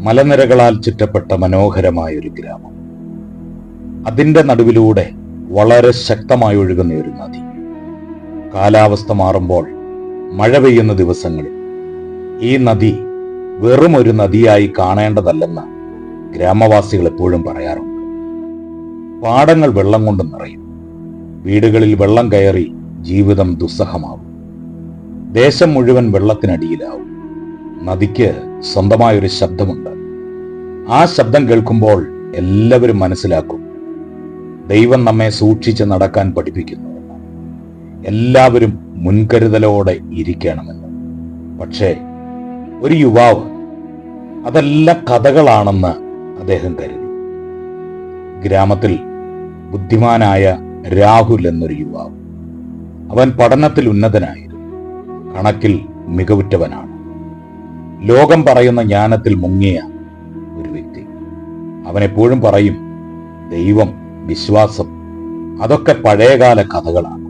മലനിരകളാൽ ചുറ്റപ്പെട്ട മനോഹരമായ ഒരു ഗ്രാമം. അതിന്റെ നടുവിലൂടെ വളരെ ശക്തമായി ഒഴുകുന്ന ഒരു നദി. കാലാവസ്ഥ മാറുമ്പോൾ മഴ പെയ്യുന്ന ദിവസങ്ങളിൽ ഈ നദി വെറും ഒരു നദിയായി കാണേണ്ടതല്ലെന്ന് ഗ്രാമവാസികൾ എപ്പോഴും പറയാറുണ്ട്. പാടങ്ങൾ വെള്ളം കൊണ്ട് നിറയും. വീടുകളിൽ വെള്ളം കയറി ജീവിതം ദുസ്സഹമാവും. ദേശം മുഴുവൻ വെള്ളത്തിനടിയിലാവും. നദിക്ക് സ്വന്തമായൊരു ശബ്ദമുണ്ട്. ആ ശബ്ദം കേൾക്കുമ്പോൾ എല്ലാവരും മനസ്സിലാക്കും. ദൈവം നമ്മെ സൂക്ഷിച്ച് നടക്കാൻ പഠിപ്പിക്കുന്നു. എല്ലാവരും മുൻകരുതലോടെ ഇരിക്കണമെന്ന്. പക്ഷേ ഒരു യുവാവ് അതെല്ലാം കഥകളാണെന്ന് അദ്ദേഹം കരുതി. ഗ്രാമത്തിൽ ബുദ്ധിമാനായ രാഹുൽ എന്നൊരു യുവാവ്. അവൻ പഠനത്തിൽ ഉന്നതനായിരുന്നു. കണക്കിൽ മികവുറ്റവനാണ്. ലോകം പറയുന്ന ജ്ഞാനത്തിൽ മുങ്ങിയ ഒരു വ്യക്തി. അവനെപ്പോഴും പറയും ദൈവം വിശ്വാസം അതൊക്കെ പഴയകാല കഥകളാണ്.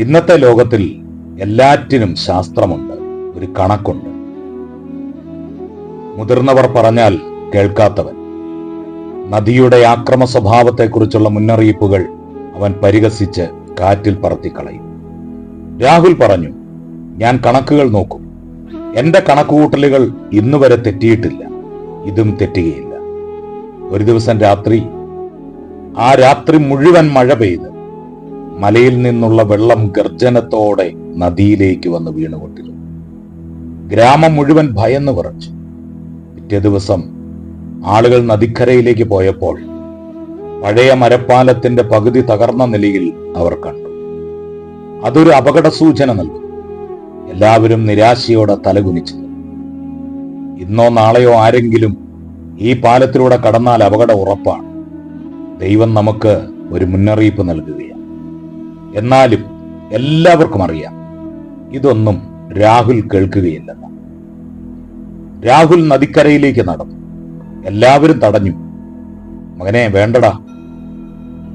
ഇന്നത്തെ ലോകത്തിൽ എല്ലാറ്റിനും ശാസ്ത്രമുണ്ട് ഒരു കണക്കുണ്ട്. മുതിർന്നവർ പറഞ്ഞാൽ കേൾക്കാത്തവൻ. നദിയുടെ ആക്രമ സ്വഭാവത്തെക്കുറിച്ചുള്ള മുന്നറിയിപ്പുകൾ അവൻ പരിഹസിച്ച് കാറ്റിൽ പറത്തിക്കളയും. രാഹുൽ പറഞ്ഞു ഞാൻ കണക്കുകൾ നോക്കും. എന്റെ കണക്കുകൂട്ടലുകൾ ഇന്നുവരെ തെറ്റിയിട്ടില്ല. ഇതും തെറ്റുകയില്ല. ഒരു ദിവസം രാത്രി ആ രാത്രി മുഴുവൻ മഴ പെയ്ത് മലയിൽ നിന്നുള്ള വെള്ളം ഗർജനത്തോടെ നദിയിലേക്ക് വന്ന് വീണുകൊണ്ടിരുന്നു. ഗ്രാമം മുഴുവൻ ഭയന്ന് വിറച്ചു. പിറ്റേ ദിവസം ആളുകൾ നദിക്കരയിലേക്ക് പോയപ്പോൾ പഴയ മരപ്പാലത്തിന്റെ പകുതി തകർന്ന നിലയിൽ അവർ കണ്ടു. അതൊരു അപകട സൂചന നൽകും എല്ലാവരും നിരാശയോടെ തലകുനിച്ചത് ഇന്നോ നാളെയോ ആരെങ്കിലും ഈ പാലത്തിലൂടെ കടന്നാൽ അപകടം ഉറപ്പാണ്. ദൈവം നമുക്ക് ഒരു മുന്നറിയിപ്പ് നൽകുകയാണ്. എന്നാലും എല്ലാവർക്കും അറിയാം ഇതൊന്നും രാഹുൽ കേൾക്കുകയില്ലെന്ന്. രാഹുൽ നദിക്കരയിലേക്ക് നടന്നു. എല്ലാവരും തടഞ്ഞു. മകനെ വേണ്ടടാ.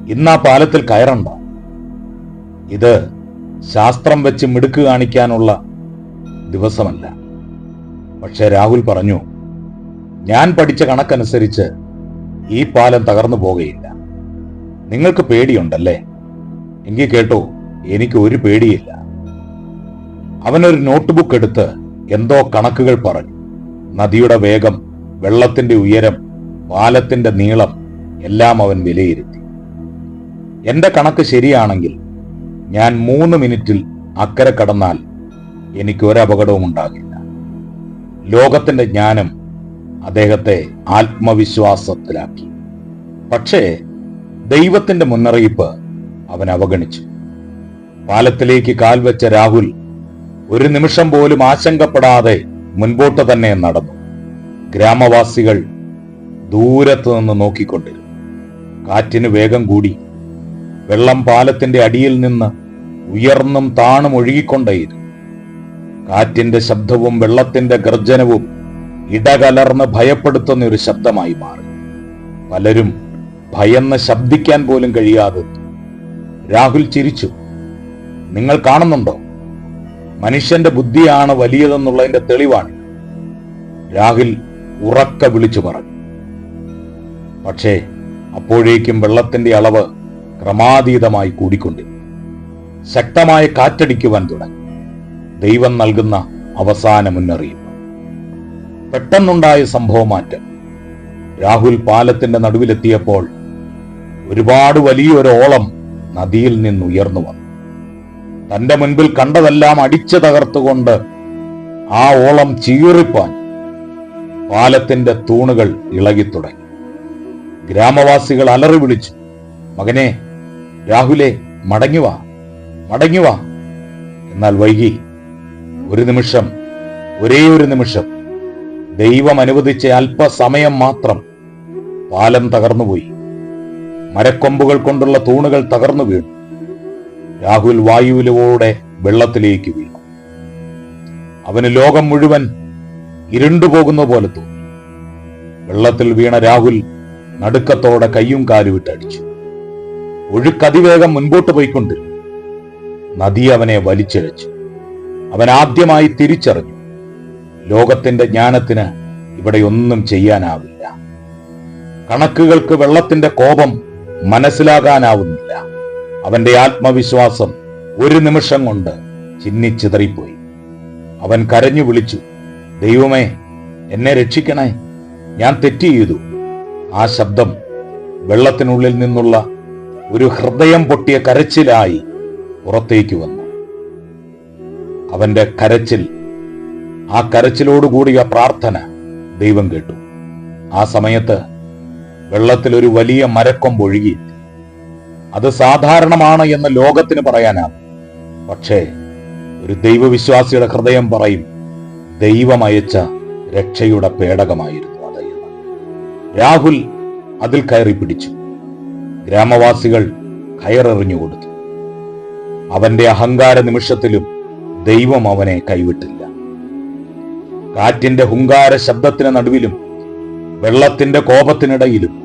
ഇന്ന് പാലത്തിൽ കയറണ്ട. ഇത് ശാസ്ത്രം വെച്ച് മിടുക്ക് കാണിക്കാനുള്ള ദിവസമല്ല. പക്ഷെ രാഹുൽ പറഞ്ഞു ഞാൻ പഠിച്ച കണക്കനുസരിച്ച് ഈ പാലം തകർന്നു പോകുകയില്ല നിങ്ങൾക്ക് പേടിയുണ്ടല്ലേ? എങ്കിൽ കേട്ടോ എനിക്ക് ഒരു പേടിയില്ല. അവനൊരു നോട്ട്ബുക്ക് എടുത്ത് എന്തോ കണക്കുകൾ പറഞ്ഞു. നദിയുടെ വേഗം വെള്ളത്തിന്റെ ഉയരം പാലത്തിന്റെ നീളം എല്ലാം അവൻ വിലയിരുത്തി. എന്റെ കണക്ക് ശരിയാണെങ്കിൽ ഞാൻ മൂന്ന് മിനിറ്റിൽ അക്കരെ കടന്നാൽ എനിക്ക് ഒരു അപകടവും ഉണ്ടാകില്ല. ലോകത്തിന്റെ ജ്ഞാനം അദ്ദേഹത്തെ ആത്മവിശ്വാസത്തിലാക്കി. പക്ഷേ ദൈവത്തിന്റെ മുന്നറിയിപ്പ് അവൻ അവഗണിച്ചു. പാലത്തിലേക്ക് കാൽ വെച്ച രാഹുൽ ഒരു നിമിഷം പോലും ആശങ്കപ്പെടാതെ മുൻപോട്ട് തന്നെ നടന്നു. ഗ്രാമവാസികൾ ദൂരത്ത് നിന്ന് നോക്കിക്കൊണ്ടിരുന്നു. കാറ്റിന് വേഗം കൂടി. വെള്ളം പാലത്തിന്റെ അടിയിൽ നിന്ന് ഉയർന്നും താണും ഒഴുകിക്കൊണ്ടേയിരുന്നു. കാറ്റിന്റെ ശബ്ദവും വെള്ളത്തിന്റെ ഗർജനവും ഇടകലർന്ന് ഭയപ്പെടുത്തുന്ന ഒരു ശബ്ദമായി മാറി. പലരും ഭയന്ന് ശബ്ദിക്കാൻ പോലും കഴിയാതെ രാഹുൽ ചിരിച്ചു. നിങ്ങൾ കാണുന്നുണ്ടോ? മനുഷ്യന്റെ ബുദ്ധിയാണ് വലിയതെന്നുള്ളതിന്റെ തെളിവാണ്. രാഹുൽ ഉറക്ക വിളിച്ചു പറഞ്ഞു. പക്ഷേ അപ്പോഴേക്കും വെള്ളത്തിന്റെ അളവ് ക്രമാതീതമായി കൂടിക്കൊണ്ടിരുന്നു. ശക്തമായ കാറ്റടിക്കുവാൻ തുടങ്ങി. ദൈവം നൽകുന്ന അവസാന മുന്നറിയിപ്പ്. പെട്ടെന്നുണ്ടായ സംഭവമാറ്റം. രാഹുൽ പാലത്തിന്റെ നടുവിലെത്തിയപ്പോൾ ഒരുപാട് വലിയൊരോളം നദിയിൽ നിന്ന് ഉയർന്നു വന്നു. തന്റെ മുൻപിൽ കണ്ടതെല്ലാം അടിച്ചു തകർത്തുകൊണ്ട് ആ ഓളം ചീറിപ്പാൻ പാലത്തിന്റെ തൂണുകൾ ഇളകിത്തുടങ്ങി. ഗ്രാമവാസികൾ അലറി വിളിച്ചു മകനെ രാഹുലെ മടങ്ങുവാ മടങ്ങുവാ എന്നാൽ വൈകി. ഒരു നിമിഷം ഒരേ ഒരു നിമിഷം. ദൈവം അനുവദിച്ച അല്പസമയം മാത്രം പാലം തകർന്നുപോയി മരക്കൊമ്പുകൾ കൊണ്ടുള്ള തൂണുകൾ തകർന്നു വീണു. രാഹുൽ വായുവിലൂടെ വെള്ളത്തിലേക്ക് വീണു. അവന് ലോകം മുഴുവൻ ഇരുണ്ടുപോകുന്ന പോലെ തോന്നി. വെള്ളത്തിൽ വീണ രാഹുൽ നടുക്കത്തോടെ കയ്യും കാലുവിട്ടടിച്ചു ഒഴുക്കതിവേഗം മുൻപോട്ട് പോയിക്കൊണ്ടിരുന്നു. നദി അവനെ വലിച്ചിഴച്ചു അവൻ ആദ്യമായി തിരിച്ചറിഞ്ഞു ലോകത്തിന്റെ ജ്ഞാനത്തിന് ഇവിടെ ഒന്നും ചെയ്യാനാവില്ല. കണക്കുകൾക്ക് വെള്ളത്തിന്റെ കോപം മനസ്സിലാകാനാവുന്നില്ല. അവന്റെ ആത്മവിശ്വാസം ഒരു നിമിഷം കൊണ്ട് ചിന്നിച്ചിതറിപ്പോയി. അവൻ കരഞ്ഞു വിളിച്ചു ദൈവമേ എന്നെ രക്ഷിക്കണേ. ഞാൻ തെറ്റ് ചെയ്തു. ആ ശബ്ദം വെള്ളത്തിനുള്ളിൽ നിന്നുള്ള ഒരു ഹൃദയം പൊട്ടിയ കരച്ചിലായി പുറത്തേക്ക് വന്നു. അവന്റെ കരച്ചിൽ ആ കരച്ചിലോടുകൂടിയ പ്രാർത്ഥന ദൈവം കേട്ടു. ആ സമയത്ത് വെള്ളത്തിൽ ഒരു വലിയ മരക്കൊമ്പ് ഒഴുകി. അത് സാധാരണമാണ് എന്ന് ലോകത്തിന് പറയാനാവും പക്ഷേ ഒരു ദൈവവിശ്വാസിയുടെ ഹൃദയം പറയും ദൈവമയച്ച രക്ഷയുടെ പേടകമായിരുന്നു അത് രാഹുൽ അതിൽ കയറി പിടിച്ചു. ഗ്രാമവാസികൾ കയറെറിഞ്ഞു കൊടുത്തു. അവന്റെ അഹങ്കാര നിമിഷത്തിലും ദൈവം അവനെ കൈവിട്ടില്ല. കാറ്റിന്റെ ഹുങ്കാര ശബ്ദത്തിന് നടുവിലും വെള്ളത്തിന്റെ കോപത്തിനിടയിലും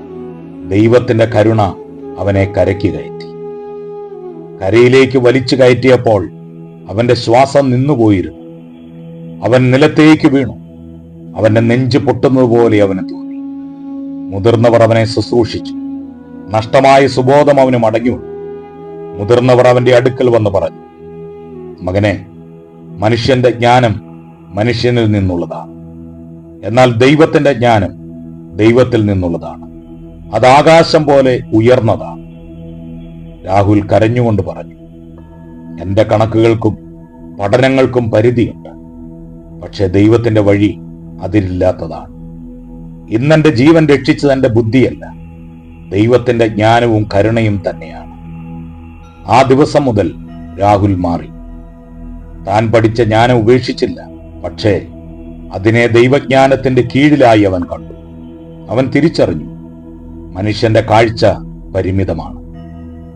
ദൈവത്തിന്റെ കരുണ അവനെ കരയ്ക്ക് കയറ്റി. കരയിലേക്ക് വലിച്ചു കയറ്റിയപ്പോൾ അവന്റെ ശ്വാസം നിന്നുപോയിരുന്നു. അവൻ നിലത്തേക്ക് വീണു. അവന്റെ നെഞ്ച് പൊട്ടുന്നതുപോലെ അവന് തോന്നി. മുതിർന്നവർ അവനെ ശുശ്രൂഷിച്ചു. നഷ്ടമായ സുബോധം അവന് മടങ്ങി വന്നു. മുതിർന്നവർ അവന്റെ അടുക്കൽ വന്ന് പറഞ്ഞു മകനെ മനുഷ്യന്റെ ജ്ഞാനം മനുഷ്യനിൽ നിന്നുള്ളതാണ് എന്നാൽ ദൈവത്തിന്റെ ജ്ഞാനം ദൈവത്തിൽ നിന്നുള്ളതാണ്. അത് ആകാശം പോലെ ഉയർന്നതാണ് രാഹുൽ കരഞ്ഞുകൊണ്ട് പറഞ്ഞു എന്റെ കണക്കുകൾക്കും പഠനങ്ങൾക്കും പരിധിയുണ്ട്. പക്ഷെ ദൈവത്തിന്റെ വഴി അതിരില്ലാത്തതാണ്. ഇന്നെന്റെ ജീവൻ രക്ഷിച്ചത് എന്റെ ബുദ്ധിയല്ല. ദൈവത്തിന്റെ ജ്ഞാനവും കരുണയും തന്നെയാണ്. ആ ദിവസം മുതൽ രാഹുൽ മാറി. താൻ പഠിച്ച ജ്ഞാനം ഉപേക്ഷിച്ചില്ല. പക്ഷേ അതിനെ ദൈവജ്ഞാനത്തിന്റെ കീഴിലായി അവൻ കണ്ടു. അവൻ തിരിച്ചറിഞ്ഞു. മനുഷ്യന്റെ കാഴ്ച പരിമിതമാണ്.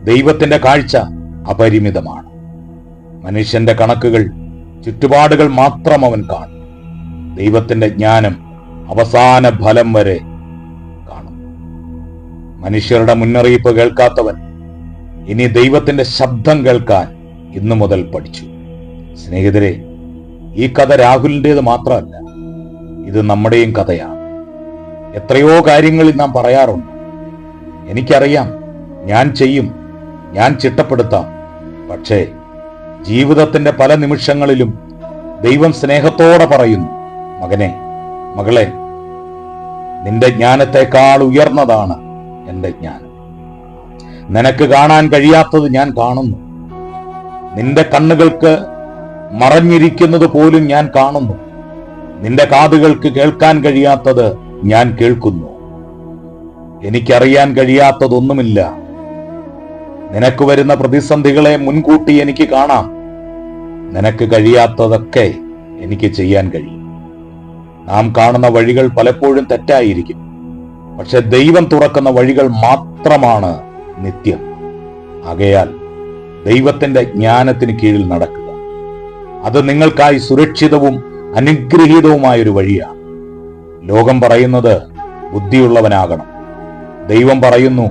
ദൈവത്തിന്റെ കാഴ്ച അപരിമിതമാണ്. മനുഷ്യന്റെ കണക്കുകൾ ചുറ്റുപാടുകൾ മാത്രം അവൻ കാണും. ദൈവത്തിന്റെ ജ്ഞാനം അവസാന ഫലം വരെ കാണും. മനുഷ്യരുടെ മുന്നറിയിപ്പ് കേൾക്കാത്തവൻ ഇനി ദൈവത്തിന്റെ ശബ്ദം കേൾക്കാൻ ഇന്നു മുതൽ പഠിച്ചു. സ്നേഹിതരെ ഈ കഥ രാഹുലിന്റെത് മാത്രമല്ല ഇത് നമ്മുടെയും കഥയാണ്. എത്രയോ കാര്യങ്ങളിൽ നാം പറയാറുണ്ട്. എനിക്കറിയാം ഞാൻ ചെയ്യും ഞാൻ ചിട്ടപ്പെടുത്താം. പക്ഷേ ജീവിതത്തിന്റെ പല നിമിഷങ്ങളിലും ദൈവം സ്നേഹത്തോടെ പറയുന്നു മകനെ മകളെ നിന്റെ ജ്ഞാനത്തെക്കാൾ ഉയർന്നതാണ് എന്റെ ജ്ഞാനം. നിനക്ക് കാണാൻ കഴിയാത്തത് ഞാൻ കാണുന്നു. നിന്റെ കണ്ണുകൾക്ക് മറഞ്ഞിരിക്കുന്നത് പോലും ഞാൻ കാണുന്നു. നിന്റെ കാതുകൾക്ക് കേൾക്കാൻ കഴിയാത്തത് ഞാൻ കേൾക്കുന്നു. എനിക്കറിയാൻ കഴിയാത്തതൊന്നുമില്ല. നിനക്ക് വരുന്ന പ്രതിസന്ധികളെ മുൻകൂട്ടി എനിക്ക് കാണാം. നിനക്ക് കഴിയാത്തതൊക്കെ എനിക്ക് ചെയ്യാൻ കഴിയും. നാം കാണുന്ന വഴികൾ പലപ്പോഴും തെറ്റായിരിക്കും. പക്ഷെ ദൈവം തുറക്കുന്ന വഴികൾ മാത്രമാണ് നിത്യം. ആകയാൽ ദൈവത്തിന്റെ ജ്ഞാനത്തിന് കീഴിൽ നടക്കുക. അത് നിങ്ങൾക്കായി സുരക്ഷിതവും അനുഗ്രഹീതവുമായൊരു വഴിയാണ്. ലോകം പറയുന്നത് ബുദ്ധിയുള്ളവനാകണം. ദൈവം പറയുന്നു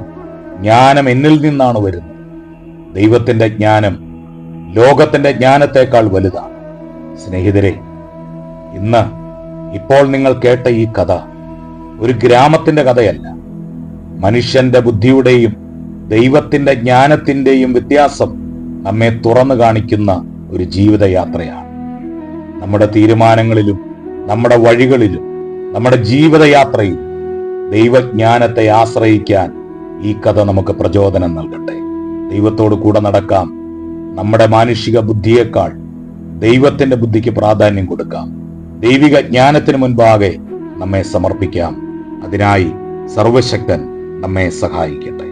ജ്ഞാനം എന്നിൽ നിന്നാണ് വരുന്നത്. ദൈവത്തിന്റെ ജ്ഞാനം ലോകത്തിന്റെ ജ്ഞാനത്തെക്കാൾ വലുതാണ്. സ്നേഹിതരെ ഇന്ന് ഇപ്പോൾ നിങ്ങൾ കേട്ട ഈ കഥ ഒരു ഗ്രാമത്തിന്റെ കഥയല്ല. മനുഷ്യന്റെ ബുദ്ധിയുടെയും ദൈവത്തിന്റെ ജ്ഞാനത്തിന്റെയും വ്യത്യാസം നമ്മെ തുറന്നു കാണിക്കുന്ന ഒരു ജീവിതയാത്രയാണ്. നമ്മുടെ തീരുമാനങ്ങളിലും നമ്മുടെ വഴികളിലും നമ്മുടെ ജീവിതയാത്രയിൽ ദൈവജ്ഞാനത്തെ ആശ്രയിക്കാൻ ഈ കഥ നമുക്ക് പ്രചോദനം നൽകട്ടെ. ദൈവത്തോട് കൂടെ നടക്കാം. നമ്മുടെ മാനുഷിക ബുദ്ധിയേക്കാൾ ദൈവത്തിന്റെ ബുദ്ധിക്ക് പ്രാധാന്യം കൊടുക്കാം. ദൈവിക ജ്ഞാനത്തിന് മുൻപാകെ നമ്മെ സമർപ്പിക്കാം. അതിനായി സർവശക്തൻ നമ്മെ സഹായിക്കട്ടെ.